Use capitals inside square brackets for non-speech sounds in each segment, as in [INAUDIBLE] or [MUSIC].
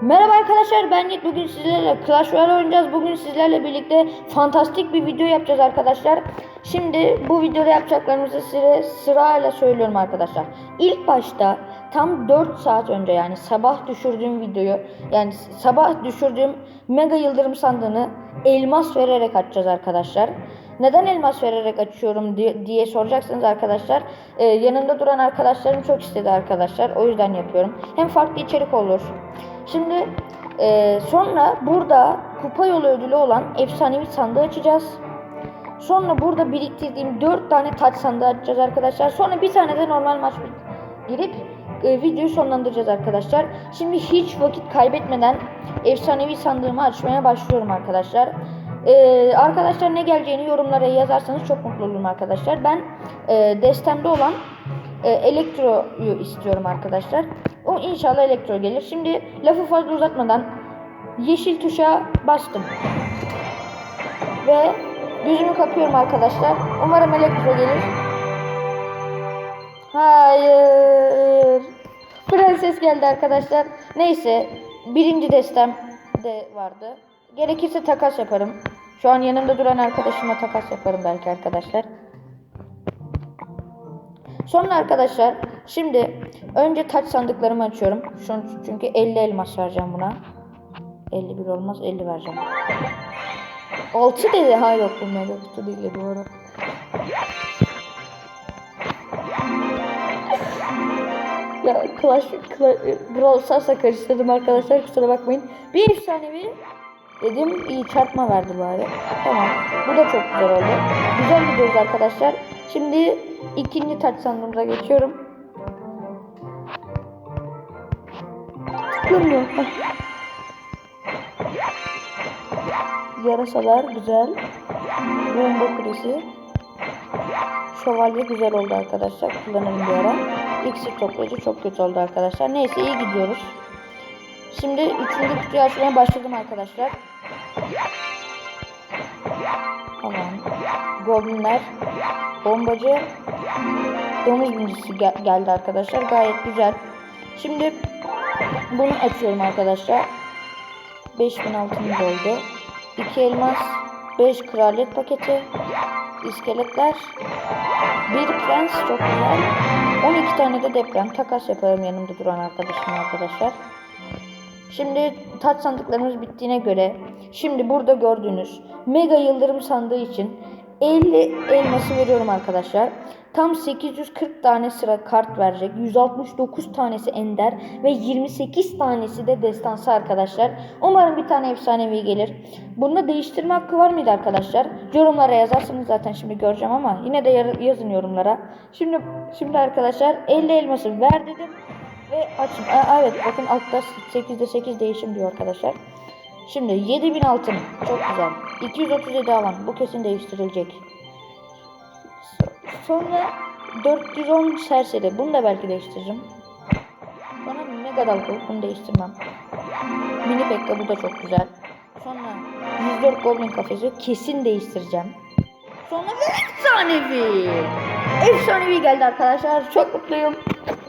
Merhaba arkadaşlar ben Yiğit. Bugün sizlerle Clash Royale oynayacağız. Bugün sizlerle birlikte fantastik bir video yapacağız arkadaşlar. Şimdi bu videoda yapacaklarımızı size sırayla söylüyorum arkadaşlar. İlk başta tam 4 saat önce yani sabah düşürdüğüm videoyu yani sabah düşürdüğüm mega yıldırım sandığını elmas vererek açacağız arkadaşlar. Neden elmas vererek açıyorum diye, diye soracaksınız arkadaşlar. Ee, yanımda duran arkadaşlarım çok istedi arkadaşlar. O yüzden yapıyorum. Hem farklı içerik olur. Şimdi e, sonra burada kupa yolu ödülü olan efsanevi sandığı açacağız. Sonra burada biriktirdiğim 4 tane taç sandığı açacağız arkadaşlar. Sonra bir tane de normal maç girip e, videoyu sonlandıracağız arkadaşlar. Şimdi hiç vakit kaybetmeden efsanevi sandığımı açmaya başlıyorum arkadaşlar. E, arkadaşlar ne geleceğini yorumlara yazarsanız çok mutlu olurum arkadaşlar. Ben e, destemde olan e, elektroyu istiyorum arkadaşlar. O inşallah elektro gelir. Şimdi lafı fazla uzatmadan yeşil tuşa bastım. Ve gözümü kapıyorum arkadaşlar. Umarım elektro gelir. Hayır. Prenses geldi arkadaşlar. Neyse. Birinci destem de vardı. Gerekirse takas yaparım. Şu an yanımda duran arkadaşıma takas yaparım belki arkadaşlar. Sonra arkadaşlar şimdi önce taç sandıklarımı açıyorum. Çünkü 50 elmas vereceğim buna. 51 olmaz 50 vereceğim. 6 dedi ha yok bu mega kutu değil doğru. Ya Clash, Clash Brawl Stars'a karıştırdım arkadaşlar kusura bakmayın. Bir efsanevi dedim iyi çarpma verdi bari. Tamam bu da çok güzel oldu. Güzel gidiyoruz arkadaşlar. Şimdi ikinci taç sandığımıza geçiyorum. Tıklamıyor. Yarasalar güzel. Bomba kulesi. Şövalye güzel oldu arkadaşlar. Kullanırım bir ara. İksir toplayıcı çok kötü oldu arkadaşlar. Neyse iyi gidiyoruz. Şimdi üçüncü kutuyu açmaya başladım arkadaşlar. Tamam. Goblinler. Bombacı. Domuz binicisi gel- geldi arkadaşlar. Gayet güzel. Şimdi bunu açıyorum arkadaşlar. 5000 altınız oldu. 2 elmas. 5 kraliyet paketi. iskeletler. Bir prens çok güzel. 12 tane de deprem. Takas yaparım yanımda duran arkadaşım arkadaşlar. Şimdi taç sandıklarımız bittiğine göre şimdi burada gördüğünüz mega yıldırım sandığı için 50 elması veriyorum arkadaşlar. Tam 840 tane sıra kart verecek. 169 tanesi ender ve 28 tanesi de destansı arkadaşlar. Umarım bir tane efsanevi gelir. Bunda değiştirme hakkı var mıydı arkadaşlar? Yorumlara yazarsınız zaten şimdi göreceğim ama yine de yazın yorumlara. Şimdi şimdi arkadaşlar 50 elması ver dedim. Ve açın. Evet bakın altta 8'de 8 değişim diyor arkadaşlar. Şimdi 7000 altın. Çok güzel. 237 alan. Bu kesin değiştirilecek. So- Sonra 410 serseri. Bunu da belki değiştiririm. Sonra mega dalga. Bunu değiştirmem. Mini pekka bu da çok güzel. Sonra 104 goblin kafesi kesin değiştireceğim. Sonra efsanevi. Efsanevi geldi arkadaşlar. Çok mutluyum.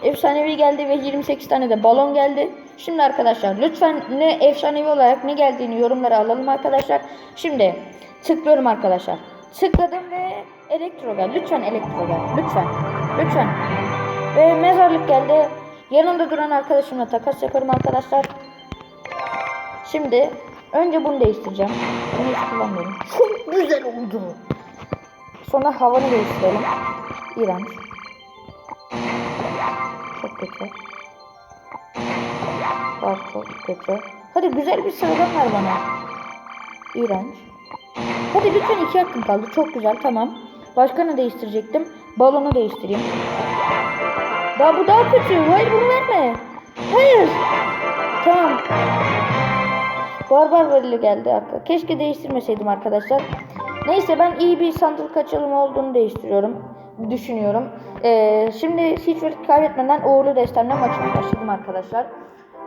Efsanevi geldi ve 28 tane de balon geldi. Şimdi arkadaşlar lütfen ne efsanevi olarak ne geldiğini yorumlara alalım arkadaşlar. Şimdi tıklıyorum arkadaşlar. Tıkladım ve elektro. Lütfen elektro. Lütfen. Lütfen. Ve mezarlık geldi. Yanımda duran arkadaşımla takas yaparım arkadaşlar. Şimdi önce bunu değiştireceğim. Bunu hiç kullanmıyorum. Çok [LAUGHS] güzel oldu. Sonra havanı değiştirelim. İğrenç. Çok kötü. Var kötü. Hadi güzel bir sıradan ver bana. İğrenç. Hadi lütfen iki hakkım kaldı. Çok güzel tamam. Başka ne değiştirecektim? Balonu değiştireyim. Daha bu daha kötü. Hayır bunu verme. Hayır. Tamam. Barbar varili geldi arka. Keşke değiştirmeseydim arkadaşlar. Neyse ben iyi bir sandık açılımı olduğunu değiştiriyorum. Düşünüyorum. Ee, şimdi hiç vakit kaybetmeden uğurlu destemle maçıma başladım arkadaşlar.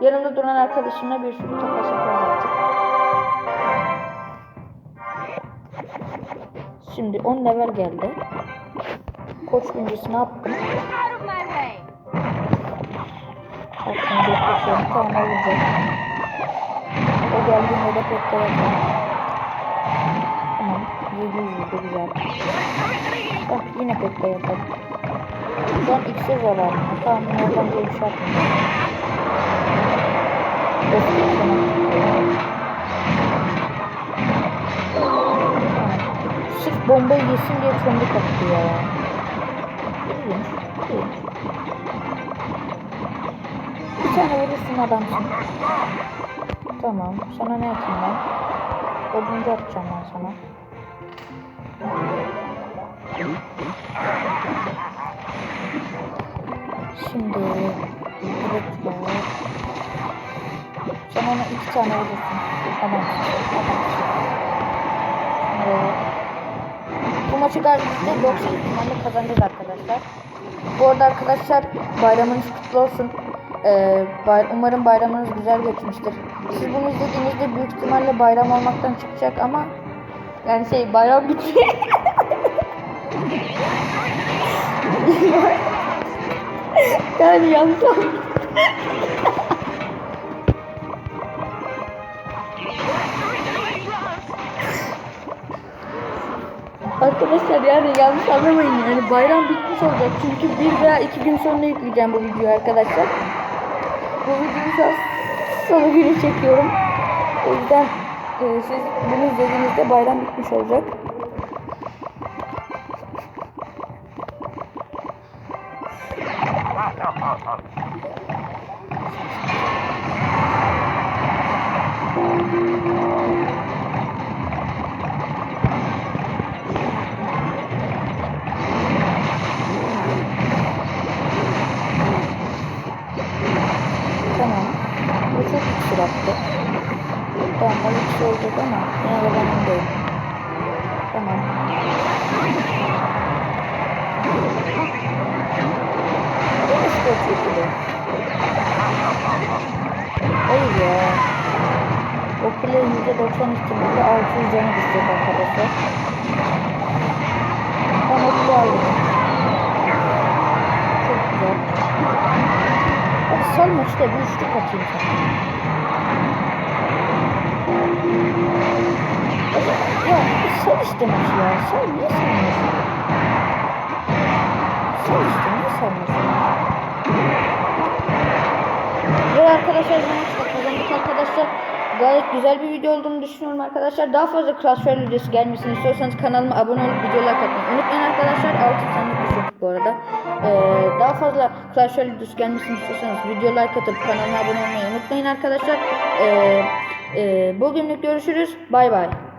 Yanımda duran arkadaşımla bir sürü yaparız artık. Şimdi 10 level geldi. Koç öncesi ne yaptım? out of my way. Aklımda tutuyorum. Tamam olacak. geldiğinde de pek de yapalım. Tamam. 700 vurdu güzel. Bak yine pek de yapalım. Şu an ikisi zarar. Tamam bunlardan bir şey yapmayacağım. Sırf bombayı yesin diye çömlek attı ya. İlginç, ilginç. Bir tane vurursun adamsın. Tamam, sana ne atayım ben? Oduncu atacağım ben sana. Şimdi. Sen ona iki tane vurursun. Adamsın, adamsın. Şunları bu maçı galibiyette 90 ihtimalle kazanacağız arkadaşlar. Bu arada arkadaşlar bayramınız kutlu olsun. Ee, bay- umarım bayramınız güzel geçmiştir. Siz bunu izlediğinizde büyük ihtimalle bayram olmaktan çıkacak ama yani şey bayram bitecek. [LAUGHS] yani yanlış Arkadaşlar yani yanlış anlamayın yani bayram bitmiş olacak çünkü bir veya iki gün sonra yükleyeceğim bu videoyu arkadaşlar. Bu videoyu şu an salı günü çekiyorum. O yüzden e, siz bunu izlediğinizde bayram bitmiş olacak. %90 ihtimalle 600 canı düşecek arkadaşlar. Kule aldım. Çok güzel. Hadi son maçta bir üçlük atayım sana. Ya sen işte maçı ya. Sen niye sanmıyorsun? Sen işte niye sanmıyorsun? Ve arkadaşlar maçta kazandık arkadaşlar. Gayet güzel bir video olduğunu düşünüyorum arkadaşlar. Daha fazla Clash Royale videosu gelmesini istiyorsanız kanalıma abone olup videolar katmayı unutmayın arkadaşlar. 6 sandık düşürdük bu arada. Ee, daha fazla Clash Royale videosu gelmesini istiyorsanız videolar katıp kanalıma abone olmayı unutmayın arkadaşlar. Ee, e, bugünlük görüşürüz. Bay bay.